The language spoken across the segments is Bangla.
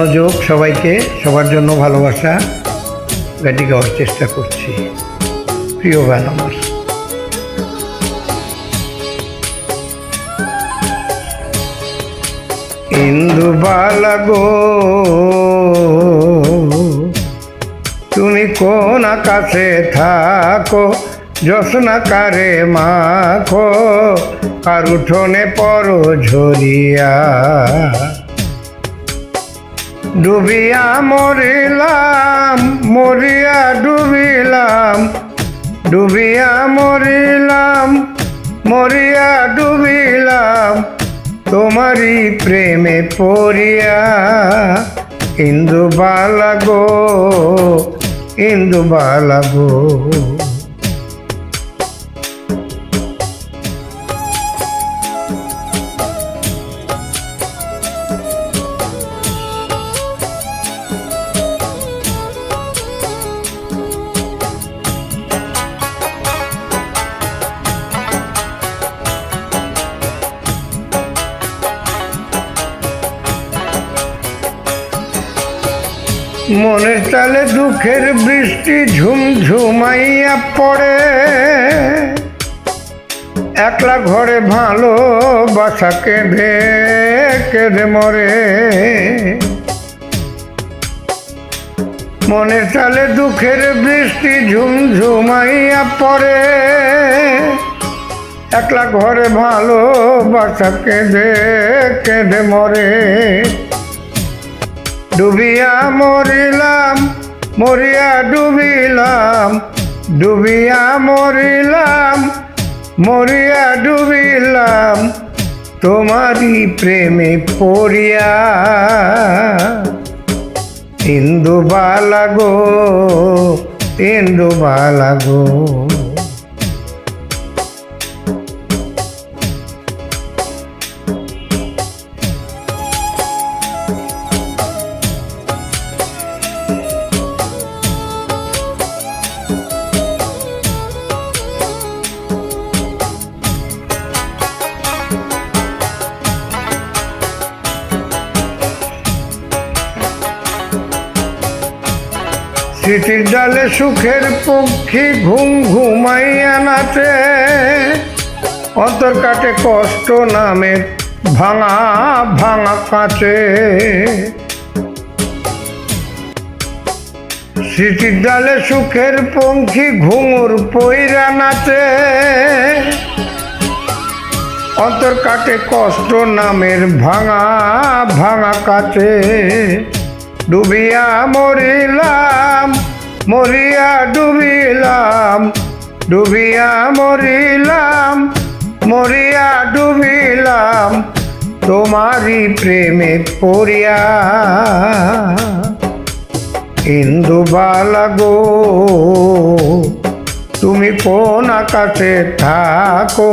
হোক সবাইকে, সবার জন্য ভালোবাসা, গাড়ি গাওয়ার চেষ্টা করছি। প্রিয় গান আমার। ইন্দু বালাগো তুমি কোন আকাশে থাকো যশনা কারে মাখো কার উঠোনে পর ঝরিয়া। ডুবিয়া মরিলাম, মরিয়া ডুবিলাম, ডুবিয়া মরিলাম, মরিয়া ডুবিলাম, তোমারই প্রেমে পড়িয়া। ইন্দু বালাগো ইন্দু বালাগো মনের তালে দুঃখের বৃষ্টি ঝুমঝুমাইয়া পড়ে। একলা ঘরে ভালো বাসা কেঁদে কেঁদে মরে। মনের তালে দুঃখের বৃষ্টি ঝুমঝুমাইয়া পড়ে। একলা ঘরে ভালো বাসা কেঁদে কেঁদে মরে। ডুবিয়া মরিলাম, মরিয়া ডুবিলাম, ডুবিয়া মরিলাম, মরিয়া ডুবিলাম, তোমারই প্রেমে পড়িয়া। ইন্দু বালাগো ইন্দু বালাগো স্মৃতির ডালে সুখের পক্ষী ঘুম ঘুমাইয়া নাচে। অন্তর কাটে কষ্ট নামের ভাঙা ভাঙা কাঁচে। স্মৃতির ডালে সুখের পঙ্খী ঘুঙুর পইরা নাচে। অন্তর কাটে কষ্ট নামের ভাঙা ভাঙা কাছে ডুবিয়া মরিলাম, মরিয়া ডুবিলাম, ডুবিয়া মরিলাম, মরিয়া ডুবিলাম, তোমারই প্রেমে পড়িয়া। ইন্দু বালাগো তুমি কোন আকাশে থাকো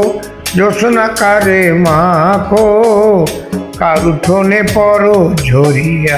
জোসনা কারে মাখো কারুঠনে পর ঝরিয়া।